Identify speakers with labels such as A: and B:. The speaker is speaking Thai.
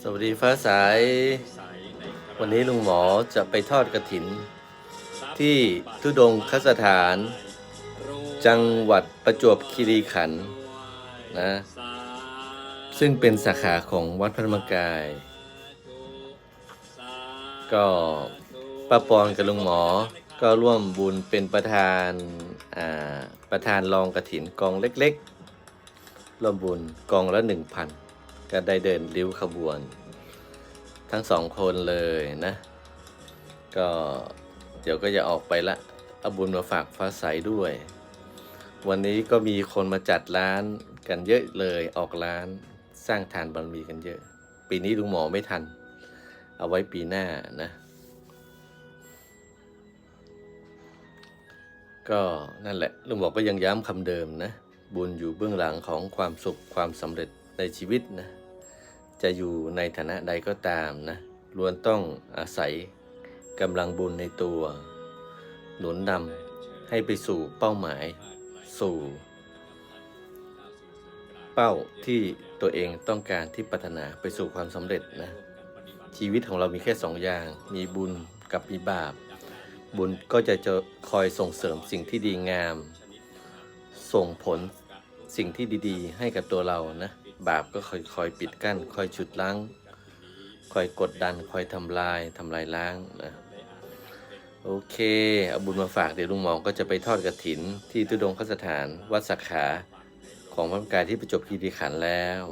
A: สวัสดีฟ้าใสวันนี้ลุงหมอจะไปทอดกระถิน ที่ทุดงคสถาน จังหวัดประจวบคีรีขันธ์นะ ซึ่งเป็นสาขาของวัดพระธรรมกาย ก็ป้าปอนกับลุงหมอก็ร่วมบุญเป็นประธานอ่าประธานรองกระถินกองเล็กๆ ร่วมบุญกองละหนึ่งพัน ก็ได้เดินริ้วขบวน ทั้งสองคนเลยนะ ก็เดี๋ยวก็จะออกไปละเอาบุญมาฝากฟ้าใสด้วย วันนี้ก็มีคนมาจัดร้านกันเยอะเลยออกร้านสร้างทานบารมีกันเยอะ ปีนี้ลุงหมอไม่ทัน เอาไว้ปีหน้านะ ก็นั่นแหละลุงหมอก็ยังย้ำคำเดิมนะ บุญอยู่เบื้องหลังของความสุขความสำเร็จ ในชีวิตนะจะอยู่ในฐานะใดก็ตามนะล้วนต้องอาศัยกำลังบุญในตัว หนุนนำให้ไปสู่เป้าหมาย สู่ เป้าที่ตัวเองต้องการที่ปรารถนาไปสู่ความสำเร็จนะชีวิตของเรามีแค่สองอย่าง มีบุญกับมีบาป บุญก็จะจะคอยส่งเสริมสิ่งที่ดีงาม ส่งผลสิ่งที่ดีๆ ให้กับตัวเรานะ บาปก็คอยคอยปิดกั้น คอยฉุดล้าง คอยกดดัน คอยทำลายทำลายล้างนะโอเค เอาบุญมาฝากเดี๋ยวลุงหมองก็จะไปทอดกระถิน ที่ตุดงคสถานวัดสักขาของพระกายที่ประจบคีรีขันแล้ว